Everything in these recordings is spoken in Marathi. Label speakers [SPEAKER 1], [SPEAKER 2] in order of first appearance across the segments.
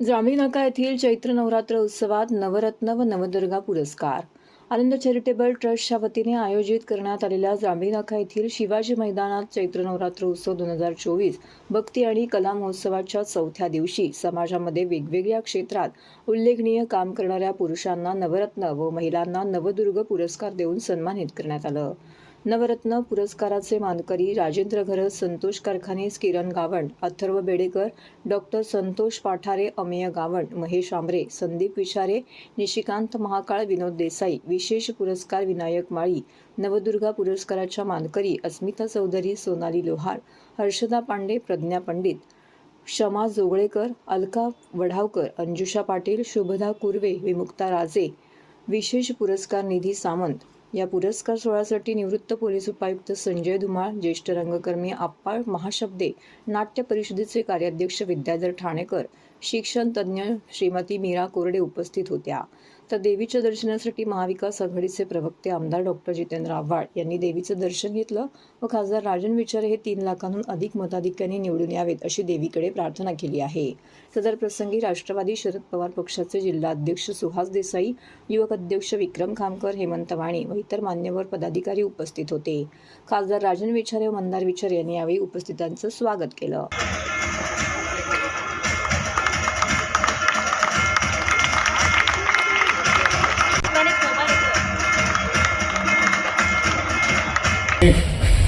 [SPEAKER 1] जांभीनाका येथील चैत्र नवरात्र उत्सवात नवरत्न व नवदुर्गा पुरस्कार. आनंद चॅरिटेबल ट्रस्टच्या वतीने आयोजित करण्यात आलेल्या जांभीनाका येथील शिवाजी मैदानात चैत्र नवरात्र उत्सव दोन हजार चोवीस भक्ती आणि कला महोत्सवाच्या चौथ्या दिवशी समाजामध्ये वेगवेगळ्या क्षेत्रात उल्लेखनीय काम करणाऱ्या पुरुषांना नवरत्न व महिलांना नवदुर्ग पुरस्कार देऊन सन्मानित करण्यात आलं. नवरत्न पुरस्काराचे मानकरी राजेंद्र घरस संतोष कारखानीस किरण गावंड अथर्व बेडेकर डॉक्टर संतोष पाठारे अमेय गावंड महेश आंबरे संदीप विचारे निशिकांत महाकाळ विनोद देसाई विशेष पुरस्कार विनायक माळी नवदुर्गा पुरस्काराच्या मानकरी अस्मिता चौधरी सोनाली लोहार हर्षदा पांडे प्रज्ञा पंडित क्षमा जोगळेकर अलका वढावकर अंजुषा पाटील शुभदा कुर्वे विमुक्ता राजे विशेष पुरस्कार निधी सामंत या पुरस्कार सोहळ्यासाठी निवृत्त पोलीस उपायुक्त संजय धुमाळ ज्येष्ठ रंगकर्मी आप्पाळ महाशब्दे नाट्य परिषदेचे कार्याध्यक्ष विद्याधर ठाणेकर शिक्षण तज्ज्ञ श्रीमती मीरा कोरडे उपस्थित होत्या. तर देवीच्या दर्शनासाठी महाविकास आघाडीचे प्रवक्ते आमदार डॉक्टर जितेंद्र आव्हाड यांनी देवीचं दर्शन घेतलं व खासदार राजन विचारे हे तीन लाखांहून अधिक मताधिक्यांनी निवडून यावेत अशी देवीकडे प्रार्थना केली आहे. सदर प्रसंगी राष्ट्रवादी शरद पवार पक्षाचे जिल्हाध्यक्ष सुहास देसाई युवक अध्यक्ष विक्रम खामकर हेमंत वाणी व इतर मान्यवर पदाधिकारी उपस्थित होते. खासदार राजन विचारे व मंदार विचारे यांनी यावेळी उपस्थितांचं स्वागत केलं.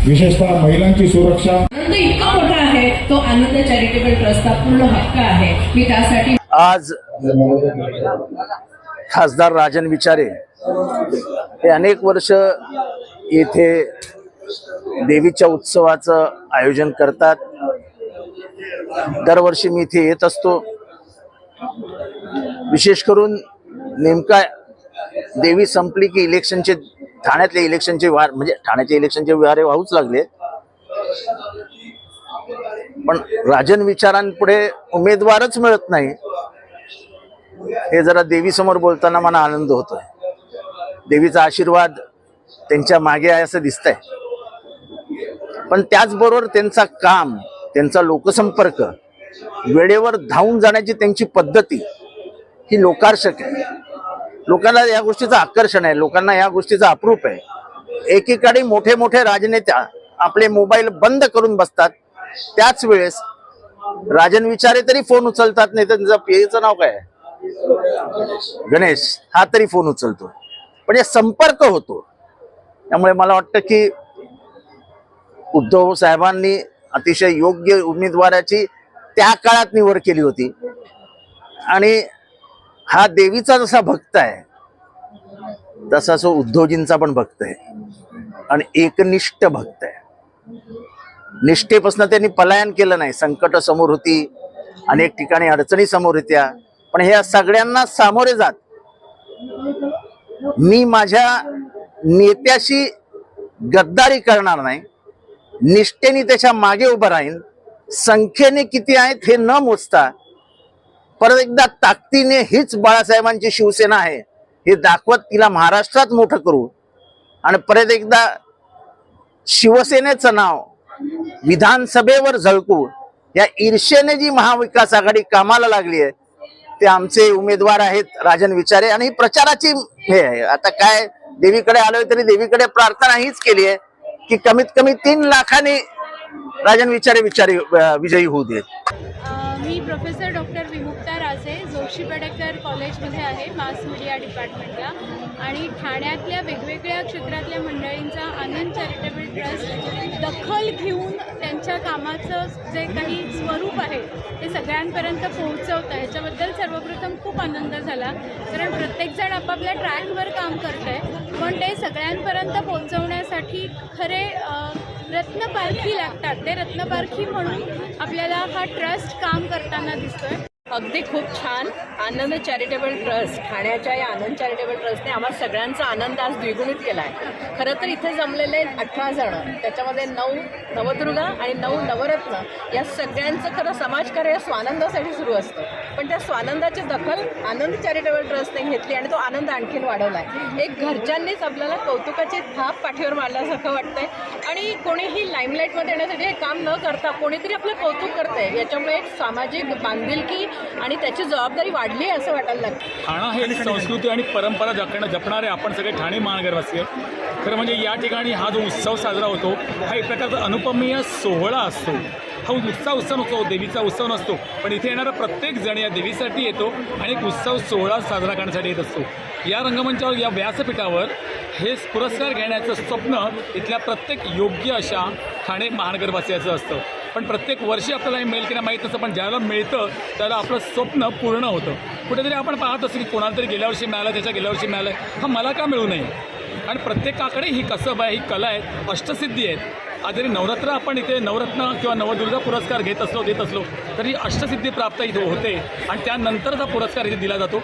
[SPEAKER 2] विशेषतः महिलांची सुरक्षा.
[SPEAKER 3] आनंद इतका मोठा आहे तो आनंद चॅरिटेबल ट्रस्टचा पूर्ण हक्क आहे. मी त्यासाठी
[SPEAKER 4] आज खासदार राजन विचारे हे अनेक वर्ष येथे देवीच्या उत्सवाचं आयोजन करतात. दरवर्षी मी इथे येत असतो. विशेष करून नेमका देवी संपली की इलेक्शनचे ठाण्यातले इलेक्शनचे वार म्हणजे ठाण्याचे इलेक्शनचे वारे वाहूच लागले. पण राजन विचारांपुढे उमेदवारच मिळत नाही. हे जरा देवीसमोर बोलताना मला आनंद होतोय. देवीचा आशीर्वाद त्यांच्या मागे आहे असं दिसतंय. पण त्याचबरोबर त्यांचा काम त्यांचा लोकसंपर्क वेळेवर धावून जाण्याची त्यांची पद्धती ही लोकार्षक आहे. लोकांना या गोष्टीचं आकर्षण आहे लोकांना या गोष्टीचा अप्रूप आहे. एकीकडे मोठे मोठे राजनेत्या आपले मोबाईल बंद करून बसतात त्याच वेळेस राजन विचारे तरी फोन उचलतात नाही तर त्यांचं पेचं नाव काय? गणेश हा तरी फोन उचलतो. पण हे संपर्क होतो. त्यामुळे मला वाटतं की उद्धव साहेबांनी अतिशय योग्य उमेदवाराची त्या काळात निवड केली होती. आणि हा देवीचा जसा भक्त आहे तसा तो उद्धवजींचा पण भक्त आहे. आणि एकनिष्ठ भक्त आहे. निष्ठेपासून त्यांनी पलायन केलं नाही. संकट समोर होती अनेक ठिकाणी अडचणी समोर होत्या. पण ह्या सगळ्यांना सामोरे जात. मी माझ्या नेत्याशी गद्दारी करणार नाही. निष्ठेने त्याच्यामागे उभं राहीन. संख्येने किती आहेत हे न मोजता परत एकदा ताकदीने हीच बाळासाहेबांची शिवसेना आहे. हे दाखवत तिला महाराष्ट्रात मोठं करू. आणि परत एकदा शिवसेनेचं नाव विधानसभेवर झळकू. या ईर्षेने जी महाविकास आघाडी कामाला लागली आहे ते आमचे उमेदवार आहेत राजन विचारे. आणि प्रचाराची हे आहे. आता काय देवीकडे आलोय तरी देवीकडे प्रार्थना हीच केली आहे की कमीत कमी तीन लाखांनी राजन विचारे विचारे विजयी होऊ देत
[SPEAKER 5] मी प्रोफेसर डॉक्टर विमुक्ता राजे जोशी पेडेकर कॉलेजमध्ये आहे मास मीडिया डिपार्टमेंटला. आणि ठाण्यातल्या वेगवेगळ्या क्षेत्रातल्या मंडळींचा आनंद चॅरिटेबल ट्रस्ट दखल घेऊन त्यांच्या कामाचं जे काही स्वरूप आहे ते सगळ्यांपर्यंत पोहोचवतं. ह्याच्याबद्दल सर्वप्रथम खूप आनंद झाला. कारण प्रत्येकजण आपापल्या ट्रॅकवर काम करत आहे पण ते सगळ्यांपर्यंत करण्यासाठी खरे रत्नपारखी लागतात. ते रत्नपारखी म्हणून आपल्याला हा ट्रस्ट काम करताना दिसतोय.
[SPEAKER 3] अगदी खूप छान. आनंद चॅरिटेबल ट्रस्ट ठाण्याच्या या आनंद चॅरिटेबल ट्रस्टने आम्हाला सगळ्यांचा आनंद आज द्विगुणित केला आहे खरं तर इथे जमलेले अठरा जण त्याच्यामध्ये नऊ नवदुर्गा आणि नऊ नवरत्न या सगळ्यांचं खरं समाजकार्य स्वानंदासाठी सुरू असतं. पण त्या स्वानंदाची दखल आनंद चॅरिटेबल ट्रस्टने घेतली आणि तो आनंद आणखीन वाढवला आहे एक घरच्यांनीच आपल्याला कौतुकाची थाप पाठीवर मारल्यासारखं वाटतंय. आणि कोणीही लाईमलाईटमध्ये येण्यासाठी हे काम न करता कोणीतरी आपलं कौतुक करतंय. याच्यामुळे एक सामाजिक बांधिलकी आणि त्याची जबाबदारी वाढली आहे असं वाटायला लागतं
[SPEAKER 2] ठाणा हे संस्कृती आणि परंपरा जपणं जपणारे आपण सगळे ठाणे महानगरवासी आहे खरं म्हणजे या ठिकाणी हा जो उत्सव साजरा होतो हा एक प्रकारचा अनुपमीय सोहळा असतो. हा उत्साह उत्सव नसतो देवीचा उत्सव नसतो. पण इथे येणारा प्रत्येक जण या देवीसाठी येतो आणि एक उत्सव सोहळा साजरा करण्यासाठी येत असतो. या रंगमंचावर या व्यासपीठावर हे पुरस्कार घेण्याचं स्वप्न इथल्या प्रत्येक योग्य अशा ठाणे महानगरवासियाचं असतं. पण प्रत्येक वर्षी आपल्याला हे मिळेल की नाही माहीत नसतं पण ज्याला मिळतं त्याला आपलं स्वप्न पूर्ण होतं. कुठेतरी आपण पाहत असतो की कोणाला तरी गेल्या वर्षी मिळालं त्याच्या गेल्या वर्षी मिळालं. हा मला का मिळू नये आणि प्रत्येकाकडे ही कसब आहे ही कला आहे अष्टसिद्धी आहेत. आज जरी नवरात्र आपण इथे नवरत्न किंवा नवदुर्गा पुरस्कार घेत असलो देत असलो तरी अष्टसिद्धी प्राप्त इथे होते. आणि त्यानंतरचा पुरस्कार इथे दिला जातो.